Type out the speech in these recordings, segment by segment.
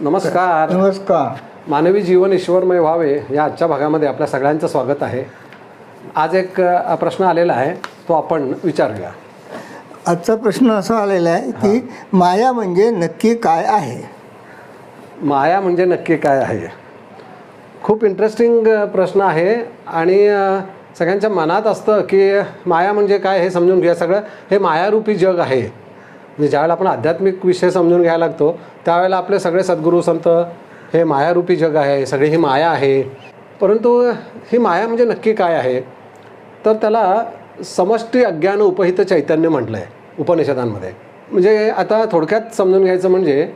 नमस्कार. नमस्कार. मानवी जीवन ईश्वरमय व्हावे या आजच्या भागामध्ये आपल्या सगळ्यांचं स्वागत आहे. आज एक अ, प्रश्न आलेला आहे तो आपण विचारूया. आजचा प्रश्न असा आलेला आहे की माया म्हणजे नक्की काय आहे? माया म्हणजे नक्की काय आहे? खूप इंटरेस्टिंग अ, प्रश्न आहे आणि अ, सगळ्यांच्या मनात असतं की माया म्हणजे काय हे समजून घ्या. सगळं हे मायारूपी जग आहे. म्हणजे ज्यावेळेला आपण आध्यात्मिक विषय समजून घ्यायला लागतो त्यावेळेला आपले सगळे सद्गुरू संत हे मायारूपी जग आहे सगळी ही माया आहे. परंतु ही माया म्हणजे नक्की काय आहे? तर त्याला समष्टी अज्ञान उपहित चैतन्य म्हटलं आहे उपनिषदांमध्ये. म्हणजे आता थोडक्यात समजून घ्यायचं म्हणजे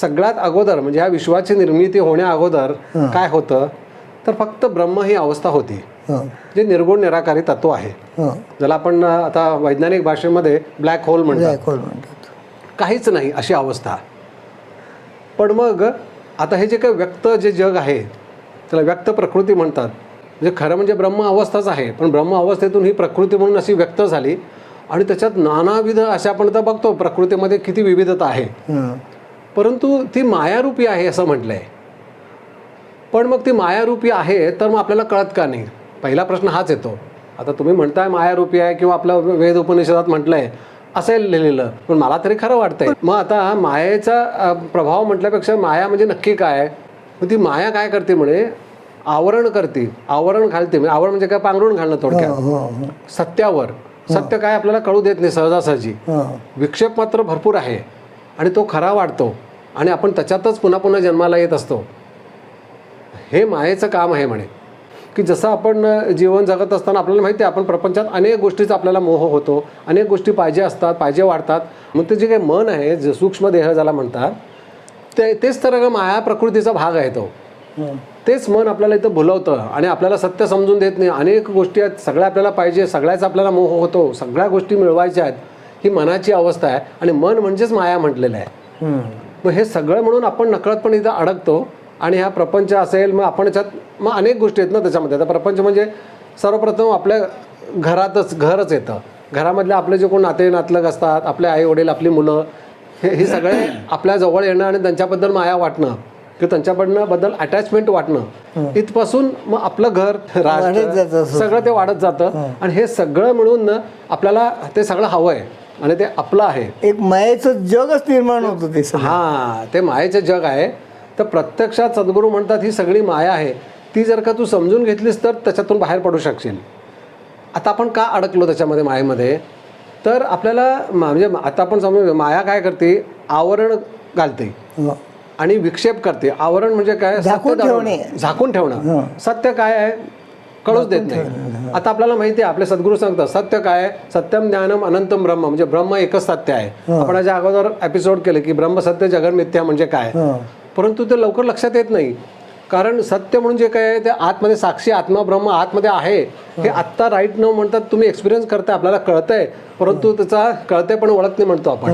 सगळ्यात अगोदर म्हणजे ह्या विश्वाची निर्मिती होण्या अगोदर काय होतं? तर फक्त ब्रह्म ही अवस्था होती. जे निर्गुण निराकारी तत्व आहे. ज्याला आपण आता वैज्ञानिक भाषेमध्ये ब्लॅक होल hole म्हणतात. काहीच नाही अशी अवस्था. पण मग आता हे जे काही व्यक्त जे जग आहे त्याला व्यक्त प्रकृती म्हणतात. म्हणजे खरं म्हणजे ब्रह्म अवस्थाच आहे पण ब्रह्म अवस्थेतून ही प्रकृती म्हणून अशी व्यक्त झाली आणि त्याच्यात नानाविध अशा आपण आता बघतो प्रकृतीमध्ये किती विविधता आहे. परंतु ती मायारूपी आहे असं म्हटलं आहे पण मग ती मायारूपी आहे तर मग आपल्याला कळत का नाही? पहिला प्रश्न हाच येतो. आता तुम्ही म्हणताय मायारूपी आहे किंवा आपलं वेद उपनिषदात म्हटलं आहे असेल लिहिलेलं. पण मला तरी खरं वाटतंय. मग आता मायेचा प्रभाव म्हटल्यापेक्षा माया म्हणजे नक्की काय? मग ती माया काय करते म्हणे? आवरण करते. आवरण घालते. म्हणजे आवरण म्हणजे काय? पांघरून घालणं थोडक्यात. सत्यावर. सत्य काय आपल्याला कळू देत नाही सहजासहजी. हं. विक्षेप मात्र भरपूर आहे. आणि तो खरा वाटतो आणि आपण त्याच्यातच पुन्हा पुन्हा जन्माला येत असतो. हे मायेचं काम आहे म्हणे. की जसं आपण जीवन जगत असताना आपल्याला माहिती आहे आपण प्रपंचात अनेक गोष्टीचा आपल्याला मोह होतो अनेक गोष्टी पाहिजे असतात पाहिजे वाढतात. मग ते जे काही मन आहे जे सूक्ष्म देह ज्याला म्हणतात ते तेच तर माया प्रकृतीचा भाग आहे तो. हं. तेच मन आपल्याला इथं भुलवतं आणि आपल्याला सत्य समजून देत नाही. अनेक गोष्टी आहेत सगळ्या आपल्याला पाहिजे सगळ्याच आपल्याला मोह होतो सगळ्या गोष्टी मिळवायच्या आहेत ही मनाची अवस्था आहे. आणि मन म्हणजेच माया म्हटलेलं आहे. मग हे सगळं म्हणून आपण नकळतपणे इथं अडकतो. आणि हा प्रपंच असेल मग आपण याच्यात मग अनेक गोष्टी आहेत ना त्याच्यामध्ये. आता प्रपंच म्हणजे सर्वप्रथम आपल्या घरातच घरच येतं. घरामधले आपले जे कोण नाते नातलग असतात आपले आई वडील आपली मुलं हे हे सगळे आपल्या जवळ येणं आणि त्यांच्याबद्दल माया वाटणं किंवा त्यांच्याकडनं बद्दल अटॅचमेंट वाटणं इथपासून मग आपलं घर राष्ट्र. सगळं ते वाढत जातं. आणि हे सगळं मिळून ना आपल्याला ते सगळं हवं आहे आणि ते आपलं आहे. एक मायेचं जगच निर्माण होतं ते हा ते मायेचे जग आहे. तर प्रत्यक्षात सद्गुरू म्हणतात ही सगळी माया आहे. ती जर का तू समजून घेतलीस तर त्याच्यातून बाहेर पडू शकशील. आता आपण का अडकलो त्याच्यामध्ये मायेमध्ये? तर आपल्याला म्हणजे आता आपण समजून माया काय करते? आवरण घालते. हं. आणि विक्षेप करते. आवरण म्हणजे काय? झाकून. ठेवणे. झाकून ठेवणं. सत्य काय आहे? कळूच देत नाही. आता आपल्याला माहिती आहे आपले सद्गुरू सांगतात सत्य काय सत्यम ज्ञानम अनंतम ब्रह्म. म्हणजे ब्रह्म एकच सत्य आहे. आपण अगोदर एपिसोड केले की ब्रह्म सत्य जगन मिथ्या म्हणजे काय? हं. परंतु ते लवकर लक्षात येत नाही. कारण सत्य म्हणजे काय आहे, ते आतमध्ये साक्षी आत्मा ब्रह्म आतमध्ये आहे हे आत्ता राईट न म्हणतात तुम्ही एक्सपिरियन्स करताय आपल्याला कळतंय. परंतु त्याचा कळतंय पण ओळख नाही म्हणतो आपण.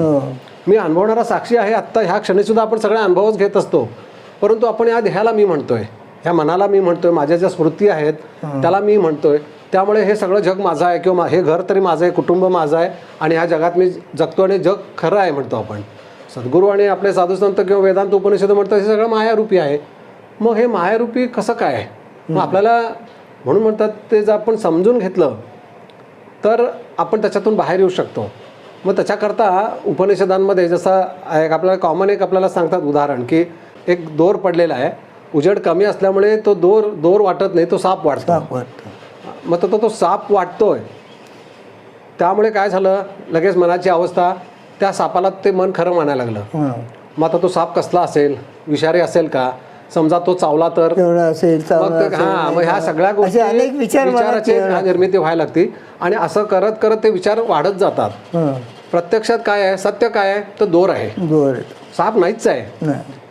मी अनुभवणारा साक्षी आहे आत्ता ह्या क्षणी सुद्धा आपण सगळ्या अनुभवच घेत असतो. परंतु आपण या देहाला मी म्हणतोय ह्या मनाला मी म्हणतोय माझ्या ज्या स्मृती आहेत त्याला मी म्हणतोय. त्यामुळे हे सगळं जग माझं आहे किंवा हे घर तरी माझं आहे कुटुंब माझं आहे आणि ह्या जगात मी जगतो आणि जग खरं आहे म्हणतो आपण. सद्गुरू आणि आपले साधुसंत किंवा वेदांत उपनिषद म्हणतात हे सगळं मायारूपी आहे. मग हे मायारूपी कसं काय मग आपल्याला म्हणून म्हणतात ते जर आपण समजून घेतलं तर आपण त्याच्यातून बाहेर येऊ शकतो. मग त्याच्याकरता उपनिषदांमध्ये जसं एक आपल्याला कॉमन एक आपल्याला सांगतात उदाहरण की एक दोर पडलेला आहे. उजेड कमी असल्यामुळे तो दोर दोर वाटत नाही तो साप वाटतो. मग तो तो साप वाटतोय. त्यामुळे काय झालं? लगेच मनाची अवस्था त्या सापाला ते मन खरं मानायला लागलं. हं. मग आता तो साप कसला असेल? विषारी असेल का? समजा तो चावला तर? असेल हा मग ह्या? सगळ्या गोष्टी अनेक विचाराची निर्मिती व्हायला लागते. आणि असं करत करत ते विचार वाढत जातात. हं. प्रत्यक्षात काय आहे? सत्य काय आहे? तर दोर आहे. साप नाहीच आहे.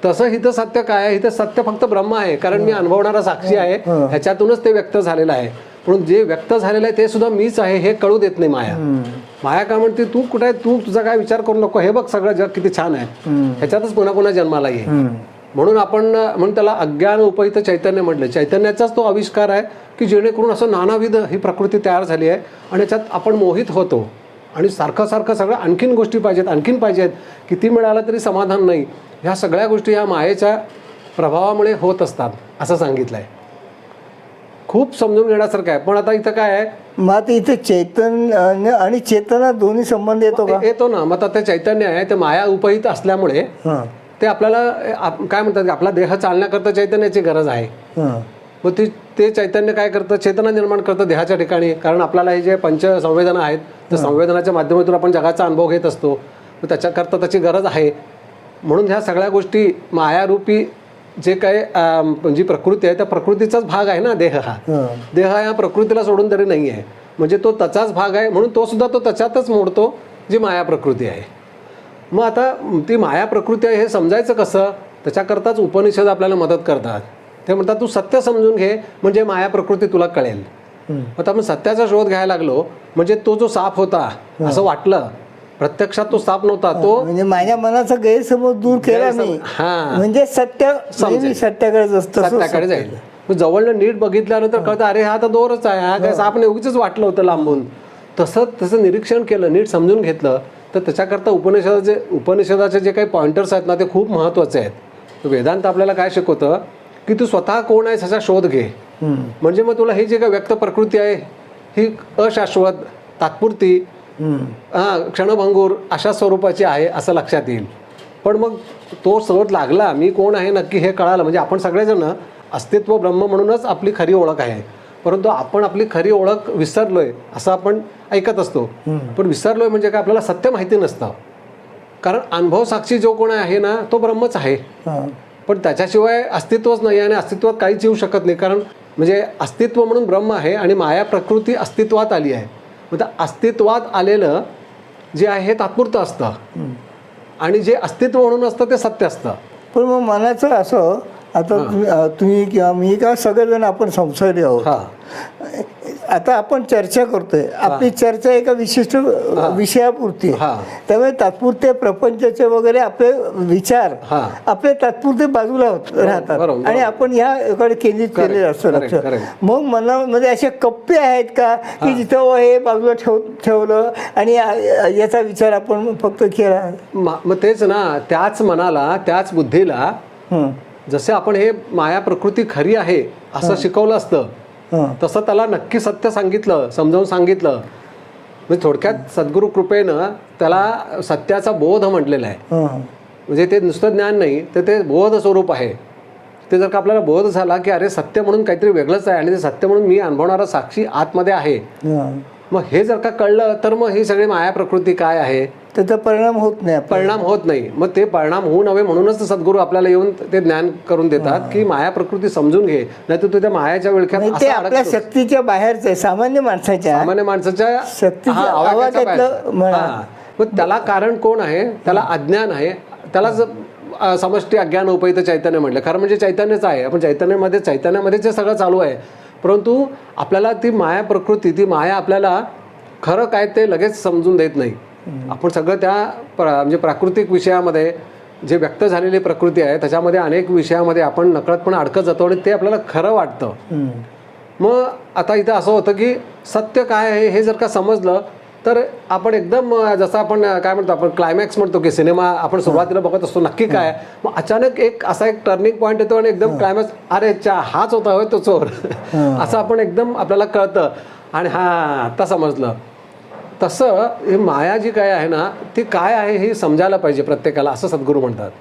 तसं इथं सत्य काय आहे? इथं सत्य फक्त ब्रह्म आहे. कारण मी अनुभवणारा साक्षी आहे. ह्याच्यातूनच ते व्यक्त झालेलं आहे. म्हणून जे व्यक्त झालेलं आहे ते सुद्धा मीच आहे हे कळू देत नाही माया. माया का म्हणते तू कुठे आहे तू तुझा काय विचार करू नको हे बघ सगळं जग किती छान आहे. ह्याच्यातच पुन्हा पुन्हा जन्माला ये. म्हणून आपण म्हणून त्याला अज्ञान उपहित चैतन्य म्हटलं. चैतन्याचाच तो आविष्कार आहे की जेणेकरून असं नानाविध ही प्रकृती तयार झाली आहे आणि याच्यात आपण मोहित होतो. आणि सारखं सारखं सगळं आणखीन गोष्टी पाहिजेत आणखीन पाहिजेत किती मिळालं तरी समाधान नाही. ह्या सगळ्या गोष्टी ह्या मायेच्या प्रभावामुळे होत असतात असं सांगितलं आहे खूप समजून घेण्यासारखं आहे. पण आता इथं काय आहे? मग आता इथे चैतन्य आणि चेतना दोन्ही संबंध येतो का? येतो ना. मग आता ते चैतन्य आहे ते माया उपहित असल्यामुळे हां. ते आपल्याला आप- काय म्हणतात की आपला देह चालण्याकरता चैतन्याची गरज आहे. हां. मग ती ते चैतन्य काय करतं? चेतना निर्माण करतं देहाच्या ठिकाणी. कारण आपल्याला हे जे पंच संवेदना आहेत त्या संवेदनाच्या माध्यमातून आपण जगाचा अनुभव घेत असतो. मग त्याच्याकरता त्याची गरज आहे. म्हणून ह्या सगळ्या गोष्टी मायारूपी जे काही जी प्रकृती आहे त्या प्रकृतीचाच भाग आहे ना देह हा. देह हा या प्रकृतीला सोडून तरी नाही आहे म्हणजे तो त्याचाच भाग आहे म्हणून तो सुद्धा तो त्याच्यातच मोडतो जी माया प्रकृती आहे. मग आता ती माया प्रकृती आहे हे समजायचं कसं? त्याच्याकरताच उपनिषद आपल्याला मदत करतात. ते म्हणतात तू सत्य समजून घे म्हणजे माया प्रकृती तुला कळेल. आता आपण सत्याचा शोध घ्यायला लागलो म्हणजे तो जो साप होता असं वाटलं प्रत्यक्षात तो साप नव्हता तो म्हणजे माझ्या मनाचा गैरसमज दूर केला गैरसमज- मी हां. म्हणजे सत्य नेहमी सत्याकडे असतं सत्याकडे जाईल. मग जवळनं नीट बघितल्यानंतर कळतं अरे हा तर दोरच आहे. हा काय साप नाही उगीच वाटलं होतं लांबून. तसं तसं निरीक्षण केलं नीट समजून घेतलं तर त्याच्याकरता उपनिषदाचे उपनिषदाचे जे काही पॉइंटर्स आहेत ना ते खूप महत्त्वाचे आहेत. तर वेदांत आपल्याला काय शिकवतं की तू स्वतः कोण आहेस ह्याचा शोध घे. हम्म. म्हणजे मग तुला ही जी काही व्यक्त प्रकृती आहे ही अशाश्वत तात्पुरती. हां क्षणभंगूर अशा स्वरूपाची आहे असं लक्षात येईल. पण मग तो शोध लागला मी कोण आहे नक्की हे कळालं. म्हणजे आपण सगळेजण अस्तित्व ब्रह्म म्हणूनच आपली खरी ओळख आहे. परंतु आपण आपली खरी ओळख विसरलोय असं आपण ऐकत असतो. पण विसरलोय म्हणजे काय आपल्याला सत्य माहिती नसतं. कारण अनुभव साक्षी जो कोण आहे ना तो ब्रह्मच आहे. पण त्याच्याशिवाय अस्तित्वच नाही आणि अस्तित्वात काहीच येऊ शकत नाही. कारण म्हणजे अस्तित्व म्हणून ब्रह्म आहे आणि माया प्रकृती अस्तित्वात आली आहे. मग त्या अस्तित्वात आलेलं जे आहे हे तात्पुरतं असतं. आणि जे अस्तित्व म्हणून असतं ते सत्य असतं. पण मग मनाचं असं आता तुम्ही- किंवा मी किंवा सगळेजण आपण संसारी आहोत. हा. आता आपण चर्चा करतोय आपली चर्चा एका विशिष्ट विषयापुरती. हा. त्यामुळे तात्पुरते प्रपंचाचे वगैरे आपले विचार. आपले तात्पुरते बाजूला होत- राहतात. आणि आपण ह्याकडे केंद्रित केलेलं असतं लक्ष. मग मनामध्ये असे कप्पे आहेत का की जिथं हे बाजूला ठेव ठेवलं आणि याचा विचार आपण फक्त केला मग तेच ना त्याच मनाला त्याच बुद्धीला जसे आपण हे माया प्रकृती खरी आहे असं शिकवलं असतं. तसं त्याला नक्की सत्य सांगितलं समजावून सांगितलं. म्हणजे थोडक्यात सद्गुरू कृपेनं त्याला सत्याचा बोध म्हटलेला आहे. म्हणजे ते नुसतं ज्ञान नाही तर ते बोध स्वरूप आहे. ते जर का आपल्याला बोध झाला की अरे सत्य म्हणून काहीतरी वेगळंच आहे आणि ते सत्य म्हणून मी अनुभवणारा साक्षी आतमध्ये आहे. मग हे जर का कळलं तर मग ही सगळी माया प्रकृती काय आहे? त्याचा परिणाम होत नाही. परिणाम होत नाही. मग ते परिणाम होऊ नये म्हणूनच सद्गुरू आपल्याला येऊन ते ज्ञान करून देतात की माया प्रकृती समजून घे. नाही तर तू त्या मायाच्या विळख्यात ते आपल्या. शक्तीच्या बाहेरचं आहे सामान्य माणसाच्या. सामान्य माणसाच्या शक्तीच्या. म्हणा. मग त्याला कारण कोण आहे? त्याला अज्ञान आहे. त्याला ज- समष्टी अज्ञान उपहित चैतन्य म्हटलं. खरं म्हणजे चैतन्यच आहे. आपण चैतन्यामध्ये चैतन्यामध्येच हे सगळं चालू आहे. परंतु आपल्याला ती माया प्रकृती ती माया आपल्याला खरं काय ते लगेच समजून देत नाही. आपण सगळं त्या प्र म्हणजे प्राकृतिक विषयामध्ये जे व्यक्त झालेली प्रकृती आहे त्याच्यामध्ये अनेक विषयामध्ये आपण नकळतपणे अडकत जातो आणि ते आपल्याला खरं वाटतं. मग आता इथं असं होतं की सत्य काय आहे हे जर का समजलं तर आपण एकदम जसं आपण काय म्हणतो आपण क्लायमॅक्स म्हणतो की सिनेमा आपण सुरुवातीला बघत असतो नक्की काय? मग अचानक एक असा एक टर्निंग पॉईंट येतो आणि एकदम क्लायमॅक्स अरे चा हाच होता होय तो चोर. असं आपण एकदम आपल्याला कळतं. आणि हा आता समजलं. तसं हे माया जी काय आहे ना ती काय आहे हे समजायला पाहिजे प्रत्येकाला असं सद्गुरू म्हणतात.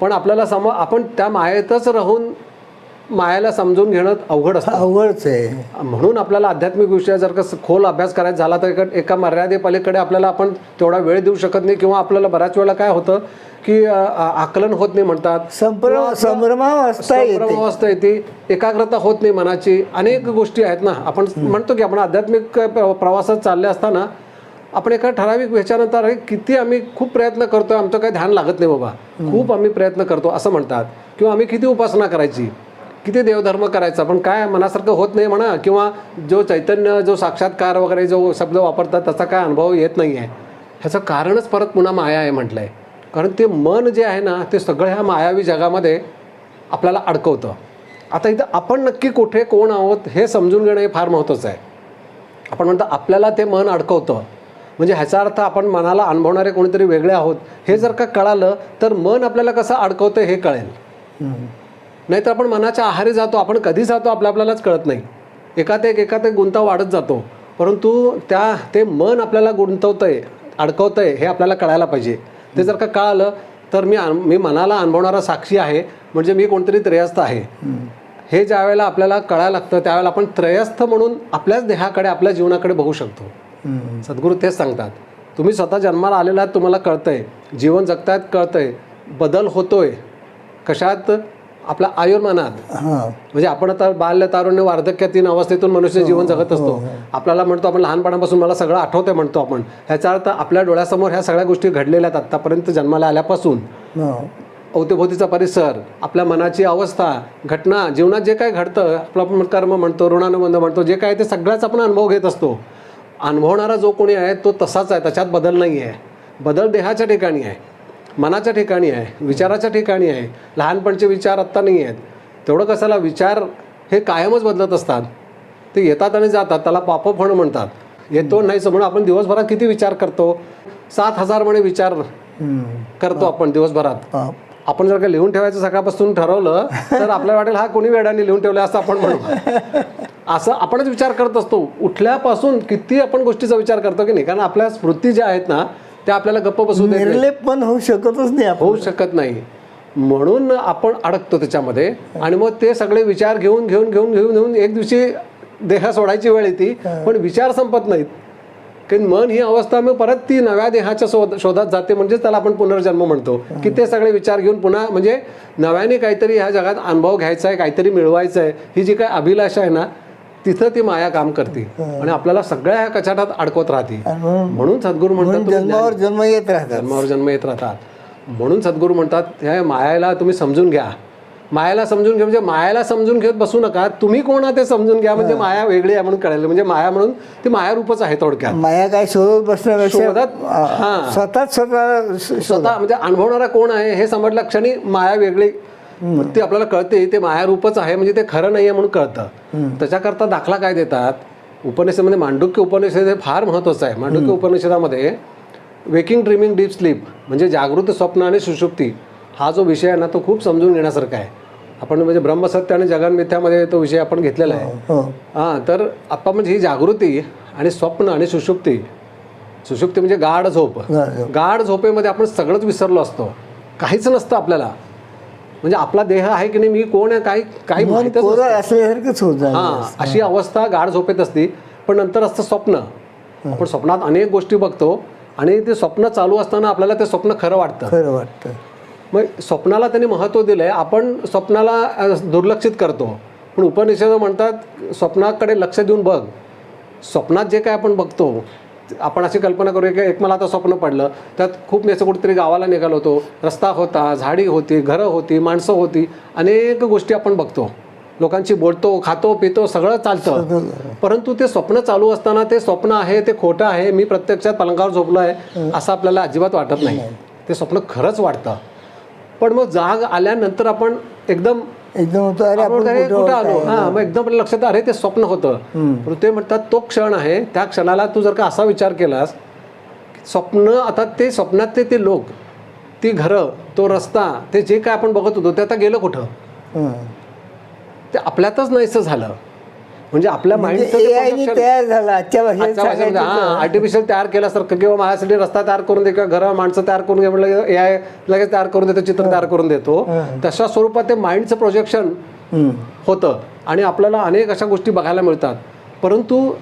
पण आपल्याला सम आपण त्या मायेतच राहून मायाला समजून घेणं अवघड असतं. अवघडच आहे. म्हणून आपल्याला आध्यात्मिक विषय जर का खोल अभ्यास करायचा झाला तर एका- एका मर्यादेपलीकडे आपल्याला आपण तेवढा वेळ देऊ शकत नाही किंवा आपल्याला बऱ्याच वेळेला काय होतं की आकलन होत नाही म्हणतात. संभ्रम संभ्रमावस्था येते. एकाग्रता होत नाही मनाची. अनेक गोष्टी आहेत ना. आपण म्हणतो की आपण आध्यात्मिक प्र- प्रवासात चालले असताना आपण एका ठराविक ह्याच्यानंतर किती आम्ही खूप प्रयत्न करतोय आमचं काही ध्यान लागत नाही बाबा. खूप आम्ही प्रयत्न करतो असं म्हणतात. किंवा आम्ही किती उपासना करायची? किती देवधर्म करायचा? पण काय मनासारखं होत नाही म्हणा किंवा जो चैतन्य जो साक्षात्कार वगैरे जो शब्द वापरतात त्याचा काय अनुभव येत नाही आहे ह्याचं कारणच परत पुन्हा माया आहे म्हटलं आहे कारण ते मन जे आहे ना ते सगळं ह्या मायावी जगामध्ये आपल्याला अडकवतं. आता इथं आपण नक्की कुठे कोण आहोत हे समजून घेणं हे फार महत्त्वाचं आहे. आपण म्हणतो आपल्याला ते मन अडकवतं. म्हणजे ह्याचा अर्थ आपण मनाला अनुभवणारे कोणीतरी वेगळे आहोत हे जर का कळालं तर मन आपल्याला कसं अडकवतं हे कळेल. नाहीतर आपण मनाच्या आहारी जातो आपण कधी जातो आपल्या आपल्यालाच कळत नाही. एकात एक एकात एक गुंता वाढत जातो. परंतु त्या ते मन आपल्याला गुंतवतंय अडकवतंय हे आपल्याला कळायला पाहिजे. ते जर का कळालं तर मी मी मनाला अनुभवणारा साक्षी आहे म्हणजे मी कोणतरी त्रयस्थ आहे. हे ज्या वेळेला आपल्याला कळायला लागतं त्यावेळेला आपण त्रयस्थ म्हणून आपल्याच देहाकडे आपल्या जीवनाकडे बघू शकतो. सद्गुरू तेच सांगतात तुम्ही स्वतः जन्माला आलेला आहात तुम्हाला कळतंय. जीवन जगतायत कळतंय. बदल होतोय. कशात? आपल्या आयुर्मानात. हां. म्हणजे आपण आता बाल्य तारुण्य वार्धक्य तीन अवस्थेतून मनुष्य जीवन जगत असतो. आपल्याला म्हणतो आपण लहानपणापासून मला सगळं आठवतंय म्हणतो आपण. ह्याचा अर्थ आपल्या डोळ्यासमोर ह्या सगळ्या गोष्टी घडलेल्या आहेत आत्तापर्यंत जन्माला आल्यापासून. हो. अवतीभोवतीचा परिसर आपल्या मनाची अवस्था घटना जीवनात जे काय घडतं आपलं आपण कर्म म्हणतो ऋणानुबंध म्हणतो जे काय ते सगळ्याच आपण अनुभव घेत असतो. अनुभवणारा जो कोणी आहे तो तसाच आहे. त्याच्यात बदल नाही आहे. बदल देहाच्या ठिकाणी आहे मनाच्या ठिकाणी आहे विचाराच्या ठिकाणी आहे. लहानपणचे विचार आत्ता नाही आहेत. तेवढं कशाला विचार हे कायमच बदलत असतात. ते येतात आणि जातात. त्याला पापप होणं म्हणतात. येतो नाहीच म्हणून आपण दिवसभरात किती विचार करतो? सात हजार म्हणे विचार. करतो आपण दिवसभरात. आपण जर का लिहून ठेवायचं सकाळपासून ठरवलं तर आपल्याला वाटेल हा कोणी वेळाने लिहून ठेवलं असं आपण म्हणू. असं आपणच विचार करत असतो. उठल्यापासून किती आपण गोष्टीचा विचार करतो की नाही? कारण आपल्या स्मृती ज्या आहेत ना त्या आपल्याला गप्प बसू देत नाही. निर्लेप पण होऊ शकतच नाही होऊ शकत नाही. म्हणून आपण अडकतो त्याच्यामध्ये. आणि मग ते सगळे विचार घेऊन घेऊन घेऊन घेऊन घेऊन एक दिवशी देह सोडायची वेळ येते. पण विचार संपत नाहीत. कारण मन ही अवस्था मग परत ती नव्या देहाच्या शोध शोधात जाते. म्हणजेच त्याला आपण पुनर्जन्म म्हणतो. की ते सगळे विचार घेऊन पुन्हा म्हणजे नव्याने काहीतरी ह्या जगात अनुभव घ्यायचा आहे काहीतरी मिळवायचं आहे. ही जी काय अभिलाषा आहे ना तिथं ती माया काम करते. आणि आपल्याला सगळ्या ह्या कचाटात अडकवत राहते. म्हणून सद्गुरू म्हणतात जन्मावर जन्म येत राहतात. जन्मावर जन्म येत राहतात. म्हणून सद्गुरू म्हणतात ह्या मायाला तुम्ही समजून घ्या. मायाला समजून घ्या म्हणजे मायाला समजून घेत बसू नका. तुम्ही कोण आहात ते समजून घ्या म्हणजे माया वेगळी आहे म्हणून कळेल. म्हणजे माया म्हणून ती माया रूपच आहे थोडक्यात. माया काय शोधत हां. स्वतःच स्वतः श- स्वतः म्हणजे अनुभवणारा कोण आहे हे समजल्या क्षणी माया वेगळी ती आपल्याला कळते ते माया रूपच आहे म्हणजे ते खरं नाही आहे म्हणून कळतं. त्याच्याकरता दाखला काय देतात? उपनिषदेमध्ये मांडुक्य उपनिषद हे फार महत्वाचं आहे. मांडुक्य उपनिषदामध्ये वेकिंग ड्रीमिंग डीप स्लीप म्हणजे जागृत स्वप्न आणि सुषुप्ती हा जो विषय आहे ना तो खूप समजून घेण्यासारखा आहे. आपण म्हणजे ब्रह्मसत्य आणि जगन्मिथ्यामध्ये तो विषय आपण घेतलेला आहे. हो हां. तर आपण म्हणजे ही जागृती आणि स्वप्न आणि सुषुप्ती सुषुप्ती म्हणजे गाढ झोप. गाढ झोपेमध्ये आपण सगळंच विसरलो असतो. काहीच नसतं आपल्याला. म्हणजे आपला देह आहे की नाही मी कोण आहे काही काही माहितच. असल्यासारखंच होत हां अशी अवस्था गाढ झोपेत असते. पण नंतर असतं स्वप्न. आपण स्वप्नात अनेक गोष्टी बघतो आणि ते स्वप्न चालू असताना आपल्याला ते स्वप्न खरं वाटतं. खरं वाटतं. मग स्वप्नाला त्यांनी महत्त्व दिलंय. आपण स्वप्नाला दुर्लक्षित करतो. पण उपनिषद म्हणतात स्वप्नाकडे लक्ष देऊन बघ. स्वप्नात जे काय आपण बघतो आपण अशी कल्पना करूया की एक मला आता स्वप्न पडलं. त्यात खूप मी असं कुठेतरी गावाला निघालो होतो. रस्ता होता झाडी होती घरं होती माणसं होती. अनेक गोष्टी आपण बघतो. लोकांशी बोलतो खातो पितो सगळं चालतं. परंतु ते स्वप्न चालू असताना ते स्वप्न आहे ते खोटं आहे मी प्रत्यक्षात पलंगावर झोपलो आहे असं आपल्याला अजिबात वाटत नाही. ते स्वप्न खरंच वाटतं. पण मग जाग आल्यानंतर आपण एकदम एकदम होतं अरे आपण आपण अरे कुठं आलो? हा मग एकदम आपल्या लक्षात अरे ते स्वप्न होतं. पण ते म्हणतात तो क्षण आहे त्या क्षणाला तू जर का असा विचार केलास स्वप्न आता ते स्वप्नात ते ते लोक ती घरं तो रस्ता ते जे काय आपण बघत होतो ते आता गेलं कुठं. ते आपल्यातच नाहीसं झालं. म्हणजे आपल्या म्हणजे ने तयार झाला आर्टिफिशियल तयार केल्यासारखं किंवा माझ्यासाठी रस्ता तयार करून दे किंवा घरं माणसं तयार करून दे म्हटलं ए आय लगेच तयार करून देतो चित्र तयार करून देतो. तशा स्वरूपात ते माइंडचं प्रोजेक्शन. होतं. आणि आपल्याला अनेक अशा गोष्टी बघायला मिळतात. परंतु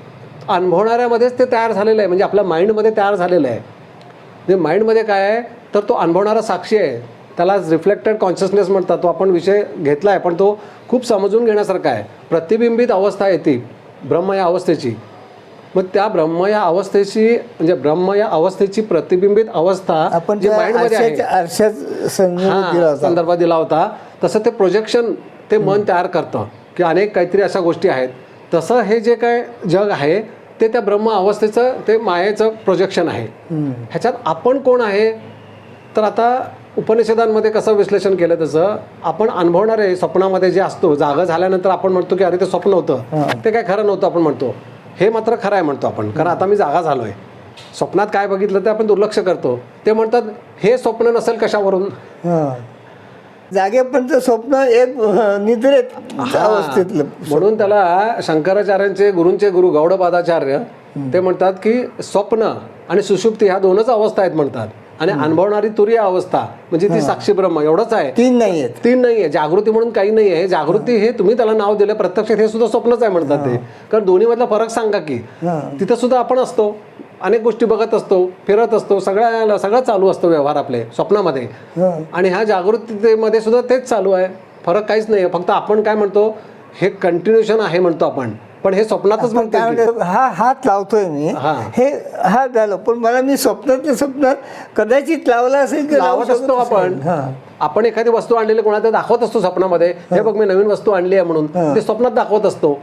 अनुभवणाऱ्यामध्येच ते तयार झालेलं आहे. म्हणजे आपल्या माइंडमध्ये तयार झालेलं आहे. म्हणजे माइंडमध्ये काय आहे? तर तो अनुभवणारा साक्षी आहे. त्याला रिफ्लेक्टेड कॉन्शियसनेस म्हणतात. तो आपण विषय घेतला आहे पण तो खूप समजून घेण्यासारखा आहे. प्रतिबिंबित अवस्था आहे ती ब्रह्म या अवस्थेची. मग त्या ब्रह्म या अवस्थेची म्हणजे ब्रह्म या अवस्थेची प्रतिबिंबित अवस्था आपण जी त्या माइंडमध्ये आहे. आरशाच्या आरशात संदर्भ दिला हा होता. संदर्भ दिला होता. तसं ते प्रोजेक्शन ते मन तयार करतं की अनेक काहीतरी अशा गोष्टी आहेत. तसं हे जे काय जग आहे ते त्या ब्रह्म अवस्थेचं ते मायेचं प्रोजेक्शन आहे. ह्याच्यात आपण कोण आहे? तर आता उपनिषदांमध्ये कसं विश्लेषण केलं तसं आपण अनुभवणारे स्वप्नामध्ये जे असतो जागा झाल्यानंतर आपण म्हणतो की अरे ते स्वप्न होतं. ते काय खरं नव्हतं आपण म्हणतो. हे मात्र खरं आहे म्हणतो आपण. कारण आता मी जागा झालोय. स्वप्नात काय बघितलं ते आपण दुर्लक्ष करतो. ते म्हणतात हे स्वप्न नसेल कशावरून? जागेपर्यंत स्वप्न एक निद्रेत अवस्थेतलं. म्हणून त्याला शंकराचार्यांचे गुरूंचे गुरु गौडपादाचार्य ते म्हणतात की स्वप्न आणि सुषुप्ती ह्या दोनच अवस्था आहेत म्हणतात. आणि अनुभवणारी तुरीय अवस्था म्हणजे ती साक्षी ब्रह्म एवढंच आहे. तीन नाही आहेत. तीन नाहीये जागृती म्हणून काही नाहीये हे जागृती हे. तुम्ही त्याला नाव दिलं प्रत्यक्षात हे सुद्धा स्वप्नच आहे म्हणतात ते. कारण दोन्ही मधला फरक सांगा की तिथं सुद्धा आपण असतो अनेक गोष्टी बघत असतो फिरत असतो सगळ्या सगळं चालू असतो व्यवहार आपले स्वप्नामध्ये. आणि ह्या जागृतीमध्ये सुद्धा तेच चालू आहे. फरक काहीच नाही फक्त आपण काय म्हणतो हे कंटिन्युएशन आहे म्हणतो आपण. पण हे स्वप्नातच म्हणतो हा हात लावतोय मी. हा. हे हा झालं. पण मला मी स्वप्नातल्या स्वप्नात कदाचित लावला असेल की लावू लावत असतो आपण. आपण एखादी वस्तू आणलेली कोणाला दाखवत असतो स्वप्नामध्ये. हे बघ मी नवीन वस्तू आणली आहे म्हणून. ते स्वप्नात दाखवत असतो.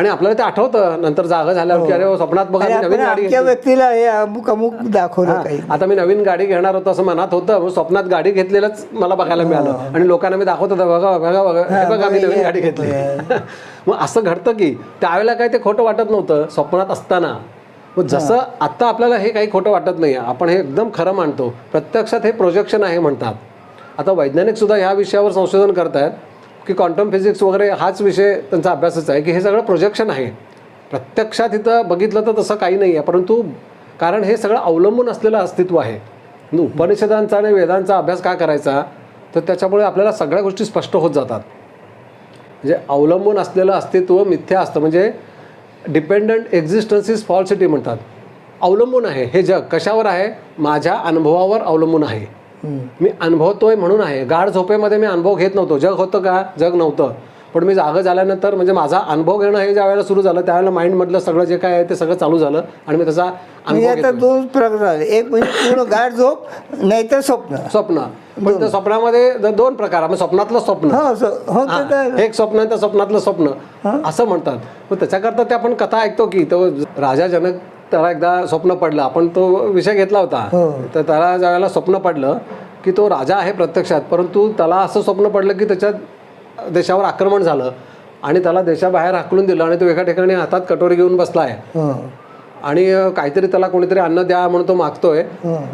आणि आपल्याला ते आठवतं नंतर जागा झाल्यावर की अरे हो, स्वप्नात बघा मी नवीन गाडी घेतली. व्यक्तीला हे अमुक अमुक दाखवलं हा, काही. आता मी नवीन गाडी घेणार होतो असं मनात होतं मग स्वप्नात गाडी घेतलेलंच मला बघायला मिळालं. आणि लोकांना मी दाखवत होतं बघा बघा बघा. हे बघा मी नवीन गाडी घेतली. मग असं घडतं की त्यावेळेला काय ते खोटं वाटत नव्हतं स्वप्नात असताना. मग जसं आत्ता आपल्याला हे काही खोटं वाटत नाही आपण हे एकदम खरं मानतो. प्रत्यक्षात हे प्रोजेक्शन आहे म्हणतात. आता वैज्ञानिक सुद्धा ह्या विषयावर संशोधन करतायत. की क्वांटम फिजिक्स वगैरे हाच विषय त्यांचा अभ्यासच आहे की हे सगळं प्रोजेक्शन आहे. प्रत्यक्षात इथं बघितलं तर तसं काही नाही आहे परंतु कारण हे सगळं अवलंबून असलेलं अस्तित्व आहे. उपनिषदांचा आणि वेदांचा अभ्यास का करायचा? तर त्याच्यामुळे आपल्याला सगळ्या गोष्टी स्पष्ट होत जातात. म्हणजे अवलंबून असलेलं अस्तित्व मिथ्या असतं. म्हणजे डिपेंडंट एक्झिस्टन्स इज फॉल्सिटी म्हणतात. अवलंबून आहे हे जग. कशावर आहे? माझ्या अनुभवावर अवलंबून आहे. मी अनुभवतोय म्हणून आहे. गाढ झोपेमध्ये मी अनुभव घेत नव्हतो. जग होतं का? जग नव्हतं. पण मी जागं झाल्यानंतर म्हणजे माझा अनुभव घेणं हे ज्या वेळेला सुरू झालं त्यावेळेला माइंडमधलं सगळं जे काय आहे ते सगळं चालू झालं आणि मी त्याचा म्हणजे आता. दोन प्रकार झाले. एक म्हणजे पूर्ण गाढ झोप नाहीतर स्वप्न. स्वप्न. पण त्या स्वप्नामध्ये दोन प्रकार. मग स्वप्नातलं स्वप्न. हो हो हा, तर- एक स्वप्न आहे त्या स्वप्नातलं स्वप्न. असं म्हणतात. मग त्याच्याकरता ते आपण कथा ऐकतो की तो राजा जनक त्याला एकदा स्वप्न पडलं. आपण तो विषय घेतला होता. हो. तर त्याला ज्यावेळेला स्वप्न पडलं की तो राजा आहे प्रत्यक्षात परंतु त्याला असं स्वप्न पडलं की त्याच्या देशावर आक्रमण झालं आणि त्याला देशाबाहेर हाकलून दिलं आणि तो एका ठिकाणी हातात कटोरी घेऊन बसला आहे हो. आणि काहीतरी त्याला कोणीतरी अन्न द्या म्हणून तो मागतोय.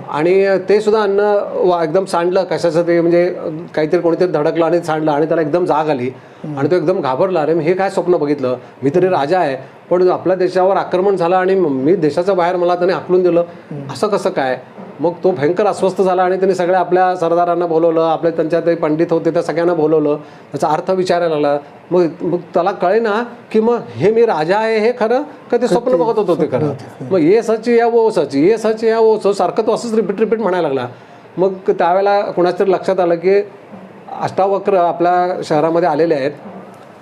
आणि ते सुद्धा अन्न एकदम सांडलं कशाचं ते म्हणजे काहीतरी कोणीतरी धडकलं आणि सांडलं आणि त्याला एकदम जाग आली. आणि तो एकदम घाबरला. अरे मी हे काय स्वप्न बघितलं? मी तरी राजा आहे पण आपल्या देशावर आक्रमण झालं आणि म- देशाच्या बाहेर मला त्याने हाकलून दिलं. असं कसं काय? मग तो भयंकर अस्वस्थ झाला आणि त्यांनी सगळ्या आपल्या सरदारांना बोलवलं आपले त्यांच्या ते पंडित होते त्या सगळ्यांना बोलवलं त्याचा अर्थ विचारायला लागला. मग मग त्याला कळे ना की मग हे मी राजा आहे हे खरं का ते स्वप्न बघत होतो ते खरं? मग ये सच या वो सच ये सच या वो सच सारखं तो असंच रिपीट रिपीट म्हणायला लागला. मग त्यावेळेला कोणाच तरी लक्षात आलं की अष्टावक्र आपल्या शहरामध्ये आलेले आहेत.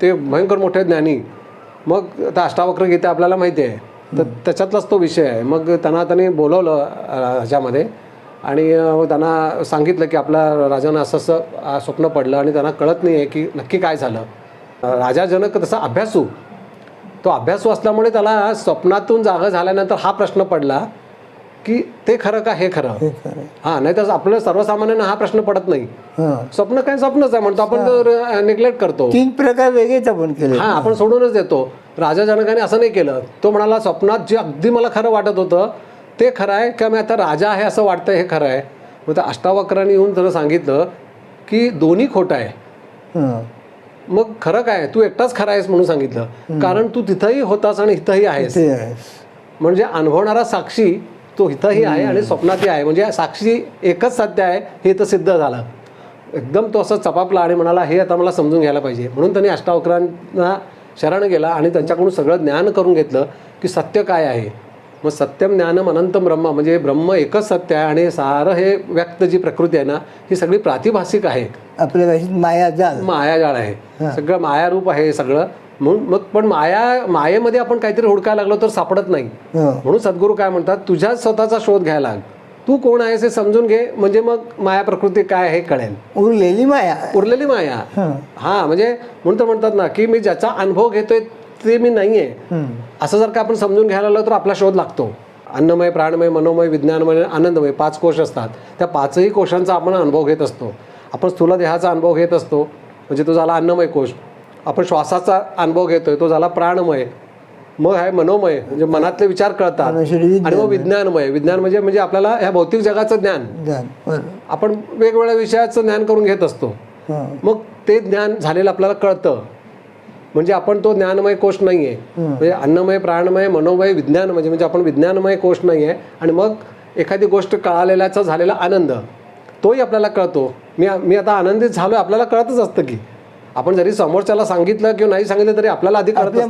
ते भयंकर मोठे ज्ञानी. मग त्या अष्टावक्र गीता आपल्याला माहिती आहे. तर त्याच्यातलाच तो विषय आहे. मग त्यांना त्यांनी बोलवलं ह्याच्यामध्ये. आणि त्यांना सांगितलं की आपल्या राजानं असं असं स्वप्न पडलं आणि त्यांना कळत नाही आहे की नक्की काय झालं. राजा जनक तसा अभ्यासू. तो अभ्यासू असल्यामुळे त्याला स्वप्नातून जागा झाल्यानंतर हा प्रश्न पडला की ते खरं का हे खरं? हे नाही तर आपल्या सर्वसामान्यांना हा प्रश्न पडत नाही. स्वप्न काय स्वप्नच आहे म्हणतो आपण तर निग्लेक्ट करतो. तीन प्रकार वेगळेच आपण केले. हा आपण सोडूनच देतो. राजा जनकाने असं नाही केलं. तो म्हणाला स्वप्नात जे अगदी मला खरं वाटत होतं ते खरं आहे. का मी आता राजा आहे असं वाटतं हे खरं आहे. मग त्या अष्टावक्रांनी येऊन त्यानं सांगितलं की दोन्ही खोटं आहे. मग खरं काय? तू एकटाच खरा आहेस म्हणून सांगितलं. कारण तू तिथंही होतास आणि इथंही आहेस. म्हणजे अनुभवणारा साक्षी तो इथंही आहे आणि स्वप्नातही आहे. म्हणजे साक्षी एकच सत्य आहे हे तर सिद्ध झालं. एकदम तो असं चपापला आणि म्हणाला हे आता मला समजून घ्यायला पाहिजे. म्हणून त्यांनी अष्टावक्रांना शरण गेला आणि त्यांच्याकडून सगळं ज्ञान करून घेतलं की सत्य काय आहे. मग सत्यम ज्ञानम अनंतम ब्रह्म म्हणजे ब्रह्म एकच सत्य आहे आणि सारं हे व्यक्त जी प्रकृती आहे ना ही सगळी प्रातिभासिक आहे. आपल्या भाषेत माया जाल मायाजाळ आहे सगळं मायारूप आहे सगळं. म्हणून मग पण माया मायेमध्ये आपण काहीतरी हुडकायला लागलो तर सापडत नाही. म्हणून सद्गुरू काय म्हणतात तुझ्याच स्वतःचा शोध घ्यायला लाग. तू कोण आहेस हे समजून घे म्हणजे मग माया प्रकृती काय आहे हे कळेल. उरलेली माया. उरलेली माया. हा. म्हणजे म्हणून तर म्हणतात ना की मी ज्याचा अनुभव घेतोय ते मी नाहीये. असं जर का आपण समजून घ्यायला लागलो तर आपला शोध लागतो. अन्नमय प्राणमय मनोमय विज्ञानमय आनंदमय पाच कोश असतात. त्या पाचही कोशांचा आपण अनुभव घेत असतो. आपण स्थूल देहाचा अनुभव घेत असतो. म्हणजे तो झाला अन्नमय कोश. आपण श्वासाचा अनुभव घेतोय तो झाला प्राणमय. मग आहे मनोमय म्हणजे मनातले विचार कळतात. आणि मग विज्ञानमय. विज्ञान म्हणजे म्हणजे आपल्याला ह्या भौतिक जगाचं ज्ञान. आपण वेगवेगळ्या विषयाचं ज्ञान करून घेत असतो. मग ते ज्ञान झालेलं आपल्याला कळतं. म्हणजे आपण तो ज्ञानमय कोश नाही आहे म्हणजे अन्नमय प्राणमय मनोमय विज्ञान म्हणजे म्हणजे आपण विज्ञानमय कोश नाही आहे आणि मग एखादी गोष्ट कळालेल्याचा झालेला आनंद तोही आपल्याला कळतो. मी मी आता आनंदित झालो आपल्याला कळतच असतं की. आपण जरी समोरच्याला सांगितलं किंवा नाही सांगितलं तरी आपल्याला आधी कळत असतं.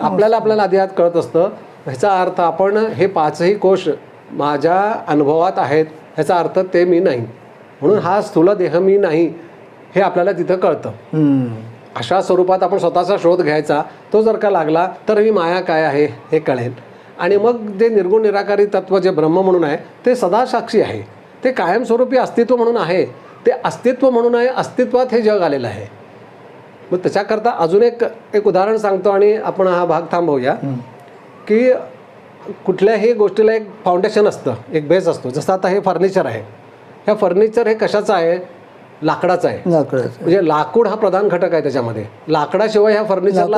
आपल्याला आपल्याला आधी आत कळत असतं. ह्याचा अर्थ आपण हे पाचही कोश माझ्या अनुभवात आहेत. ह्याचा अर्थ ते मी नाही. म्हणून हा स्थूल देह मी नाही हे आपल्याला तिथं कळतं. अशा स्वरूपात आपण स्वतःचा शोध घ्यायचा. तो जर का लागला तर ही माया काय आहे हे कळेल. आणि मग जे निर्गुण निराकारी तत्व जे ब्रह्म म्हणून आहे ते सदा साक्षी आहे. ते कायमस्वरूपी अस्तित्व म्हणून आहे. ते अस्तित्व म्हणून आहे अस्तित्वात हे जग आलेलं आहे. मग त्याच्याकरता अजून एक एक उदाहरण सांगतो आणि आपण हा भाग थांबवूया. की कुठल्याही गोष्टीला एक फाउंडेशन असतं एक बेस असतो. जसं आता हे फर्निचर आहे. ह्या फर्निचर हे कशाचं आहे? लाकडाचं आहे. म्हणजे लाकूड हा प्रधान घटक आहे त्याच्यामध्ये. लाकडाशिवाय ह्या फर्निचरला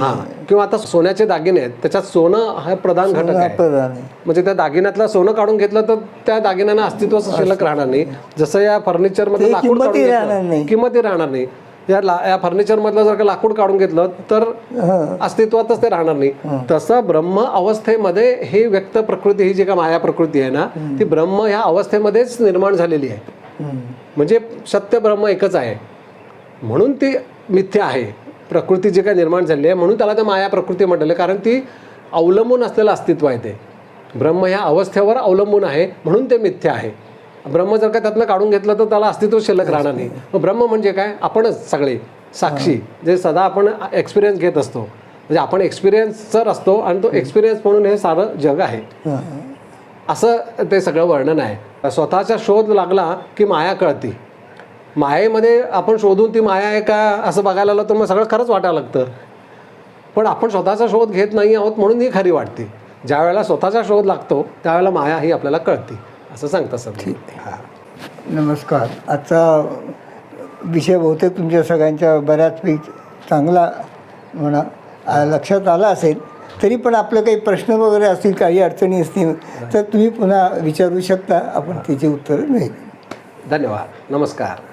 हा. किंवा आता सोन्याचे दागिने आहेत त्याच्यात सोनं हा प्रधान घटक आहे. म्हणजे त्या दागिन्यातलं सोनं काढून घेतलं तर त्या दागिन्यांना अस्तित्वच शिल्लक राहणार नाही. जसं या फर्निचर मधलं ते लाकूड किंमतही राहणार नाही. या ला या फर्निचर मधलं जर का लाकूड काढून घेतलं तर अस्तित्वातच ते राहणार नाही. तसं ब्रह्म अवस्थेमध्ये ही व्यक्त प्रकृती ही जी का माया प्रकृती आहे ना ती ब्रह्म ह्या अवस्थेमध्येच निर्माण झालेली आहे. म्हणजे सत्य ब्रह्म एकच आहे. म्हणून ती मिथ्या आहे. प्रकृती जी काय निर्माण झाली आहे म्हणून त्याला त्या माया प्रकृती म्हटलेलं कारण ती अवलंबून असलेलं अस्तित्व आहे ते. ब्रह्म ह्या अवस्थेवर अवलंबून आहे म्हणून ते मिथ्या आहे. ब्रह्म जर का त्यातनं काढून घेतलं तर त्याला अस्तित्व शिल्लक राहणार नाही. मग ब्रह्म म्हणजे काय? आपणच सगळे साक्षी. जे सदा आपण एक्सपिरियन्स घेत असतो. म्हणजे आपण एक्सपिरियन्सर असतो आणि तो एक्सपिरियन्स म्हणून हे सारं जग आहे. असं ते सगळं वर्णन आहे. स्वतःचा शोध लागला की माया कळती. मायेमध्ये आपण शोधून ती माया आहे का असं बघायला आलं तर मग सगळं खरंच वाटायला लागतं. पण आपण स्वतःचा शोध घेत नाही आहोत म्हणून ही खरी वाटते. ज्या वेळेला स्वतःचा शोध लागतो त्यावेळेला माया ही आपल्याला कळते. असं सांगतं सर हां. नमस्कार. आजचा विषय बहुतेक तुमच्या सगळ्यांच्या बऱ्याचपैकी चांगला म्हणा आ- लक्षात आला असेल तरी पण आपले काही प्रश्न वगैरे असतील काही अडचणी असतील तर तुम्ही पुन्हा विचारू शकता. आपण त्याची उत्तरं मिळेल. धन्यवाद. नमस्कार.